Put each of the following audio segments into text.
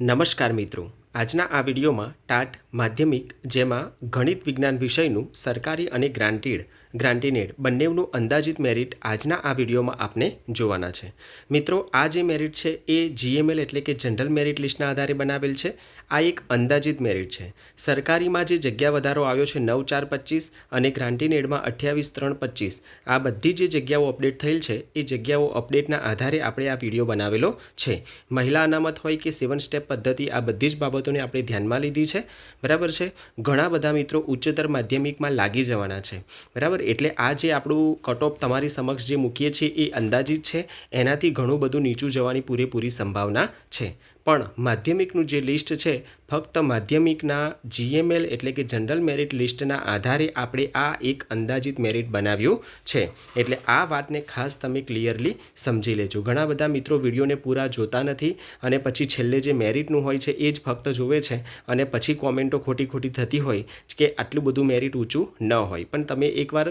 નમસ્કાર મિત્રો. આજના આ વિડીયોમાં ટાટ માધ્યમિક, જેમાં ગણિત વિજ્ઞાન વિષયનું સરકારી અને ગ્રાન્ટેડ, ગ્રાન્ટીનેડ બંનેનું અંદાજિત મેરિટ આજના આ વિડીયોમાં આપને જોવાના છે. મિત્રો, આ જે મેરિટ છે એ જીએમએલ એટલે કે જનરલ મેરિટ લિસ્ટના આધારે બનાવેલ છે. આ એક અંદાજિત મેરિટ છે. સરકારીમાં જે જગ્યા વધારો આવ્યો છે નવ ચાર પચીસ અને ગ્રાન્ટીનેડમાં અઠ્યાવીસ ત્રણ પચીસ, આ બધી જે જગ્યાઓ અપડેટ થયેલ છે, એ જગ્યાઓ અપડેટના આધારે આપણે આ વીડિયો બનાવેલો છે. મહિલા અનામત હોય કે સેવન સ્ટેપ પદ્ધતિ, આ બધી જ બાબતોને આપણે ધ્યાનમાં લીધી છે. બરાબર છે? ઘણા બધા મિત્રો ઉચ્ચતર માધ્યમિકમાં લાગી જવાના છે. બરાબર? એટલે આ જે આપણું કટઓફ તમારી સમક્ષ જે મૂકીએ છીએ એ અંદાજિત છે. એનાથી ઘણું બધું નીચું જવાની પૂરેપૂરી સંભાવના છે. પણ માધ્યમિકનું જે લિસ્ટ છે, ફક્ત માધ્યમિકના જીએમએલ એટલે કે જનરલ મેરિટ લિસ્ટના આધારે આપણે આ એક અંદાજિત મેરિટ બનાવ્યું છે. એટલે આ વાતને ખાસ તમે ક્લિયરલી સમજી લેજો. ઘણા બધા મિત્રો વિડીયોને પૂરા જોતા નથી અને પછી છેલ્લે જે મેરિટનું હોય છે, એ જ ફક્ત જોવે છે અને પછી કોમેન્ટો ખોટી ખોટી થતી હોય કે આટલું બધું મેરિટ ઊંચું ન હોય. પણ તમે એકવાર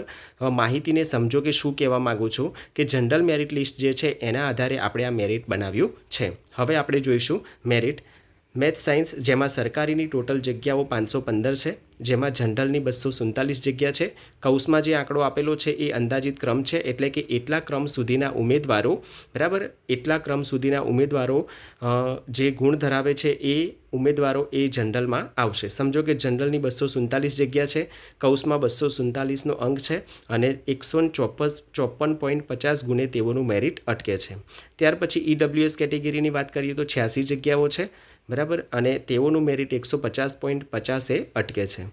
માહિતીને સમજો કે શું કહેવા માગું છું કે જનરલ મેરિટ લિસ્ટ જે છે, એના આધારે આપણે આ મેરિટ બનાવ્યું છે. હવે આપણે જોઈશું મેરિટ. મેથ સાયન્સ જેમાં સરકારીની ટોટલ જગ્યાઓ પાંચસો પંદર છે. જેમાં જનરલની બસો સુડતાલીસ જગ્યા છે. કૌંસમાં જે આંકડો આપેલો છે એ અંદાજિત ક્રમ છે, એટલે કે એટલા ક્રમ સુધીના ઉમેદવારો, બરાબર? એટલા ક્રમ સુધીના ઉમેદવારો જે ગુણ ધરાવે છે એ ઉમેદવારો એ જનરલમાં આવશે. સમજો કે જનરલની બસો સુડતાલીસ જગ્યા છે, કૌંસમાં બસો સુડતાલીસનો અંક છે અને એકસો ચોપ્પસ ચોપન પોઈન્ટ પચાસ ગુણે તેઓનું મેરિટ અટકે છે. ત્યાર પછી ઈડબ્લ્યુએસ કેટેગરીની વાત કરીએ તો છ્યાસી જગ્યાઓ છે, બરાબર? અને તેઓનું મેરિટ એકસો પચાસ પોઈન્ટ પચાસે અટકે છે.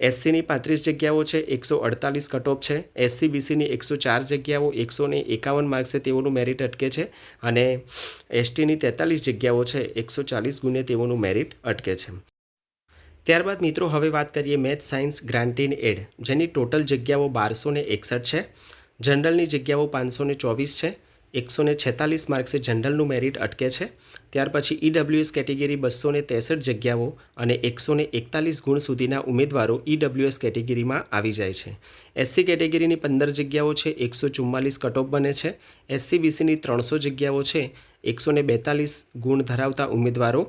એસસીની પાંત્રીસ જગ્યાઓ છે, એકસો અડતાલીસ કટઓફ છે. એસસી, બીસીની એકસો ચાર જગ્યાઓ, એકસો ને એકાવન માર્ક્સે તેઓનું મેરિટ અટકે છે અને એસટીની તેતાલીસ જગ્યાઓ છે, એકસો ચાલીસ ગુણે તેઓનું મેરિટ અટકે છે. ત્યારબાદ મિત્રો, હવે વાત કરીએ math, science, grant in, aid, જેની ટોટલ જગ્યાઓ બારસો એકસઠ છે, જનરલની જગ્યાઓ પાંચસો ચોવીસ છે એકસો ને છેતાલીસ માર્ક્સે જનરલનું મેરિટ અટકે છે. ત્યાર પછી ઈડબ્લ્યુએસ કેટેગરી બસો ને ત્રેસઠ જગ્યાઓ અને એકસો ને એકતાલીસ ગુણ સુધીના ઉમેદવારો ઈડબ્લ્યુએસ કેટેગરીમાં આવી જાય છે. એસસી કેટેગરીની પંદર જગ્યાઓ છે, એકસો ચુમ્માલીસ કટઓફ બને છે. એસસી બીસીની ત્રણસો જગ્યાઓ છે એકસો ને બેતાલીસ ગુણ ધરાવતા ઉમેદવારો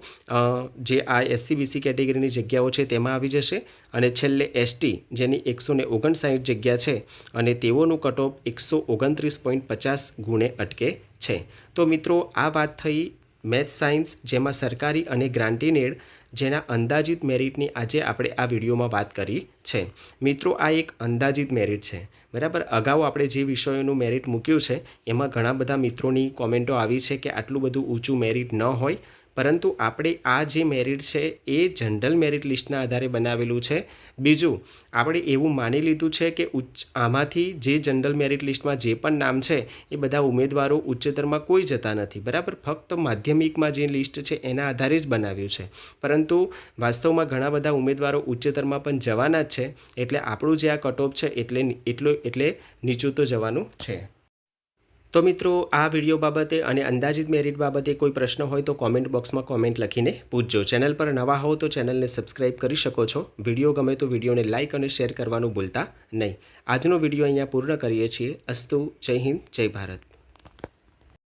જે આ એસસીબીસી કેટેગરીની જગ્યાઓ છે તેમાં આવી જશે. અને છેલ્લે એસટી જેની એકસો ને ઓગણસાઠ જગ્યા છે અને તેઓનું કટઓફ એકસો ઓગણત્રીસ પોઈન્ટ પચાસ ગુણે અટકે છે. તો મિત્રો, આ વાત થઈ મેથ સાયન્સ, જેમાં સરકારી અને ગ્રાન્ટીનેડ જેના અંદાજિત મેરિટની આજે આપણે આ વિડીયોમાં વાત કરી છે. મિત્રો, આ એક અંદાજિત મેરિટ છે. બરાબર? અગાઉ આપણે જે વિષયોનું મેરિટ મૂક્યું છે, એમાં ઘણા બધા મિત્રોની કોમેન્ટો આવી છે કે આટલું બધું ઊંચું મેરિટ ન હોય. પરંતુ આપણે આ જે મેરિટ છે, એ જનરલ મેરિટ લિસ્ટના આધારે બનાવેલું છે. બીજું, આપણે એવું માની લીધું છે કે ઉચ્ચ, આમાંથી જે જનરલ મેરિટ લિસ્ટમાં જે પણ નામ છે, એ બધા ઉમેદવારો ઉચ્ચતરમાં કોઈ જતા નથી. બરાબર? ફક્ત માધ્યમિકમાં જે લિસ્ટ છે, એના આધારે જ બનાવ્યું છે. પરંતુ વાસ્તવમાં ઘણા બધા ઉમેદવારો ઉચ્ચતરમાં પણ જવાના જ છે, એટલે આપણું જે આ કટઓફ છે, એટલે, એટલો, એટલે નીચું તો જવાનું છે. તો મિત્રો, આ વીડિયો બાબતે અને અંદાજિત મેરિટ બાબતે કોઈ પ્રશ્ન હોય તો કોમેન્ટ બોક્સમાં કોમેન્ટ લખીને પૂછજો. ચેનલ પર નવા હો તો ચેનલને સબસ્ક્રાઇબ કરી શકો છો. વીડિયો ગમે તો વિડીયોને લાઇક અને શેર કરવાનું ભૂલતા નહીં. આજનો વીડિયો અહીંયા પૂર્ણ કરીએ છીએ. અસ્તુ, જય હિન્દ, જય ભારત.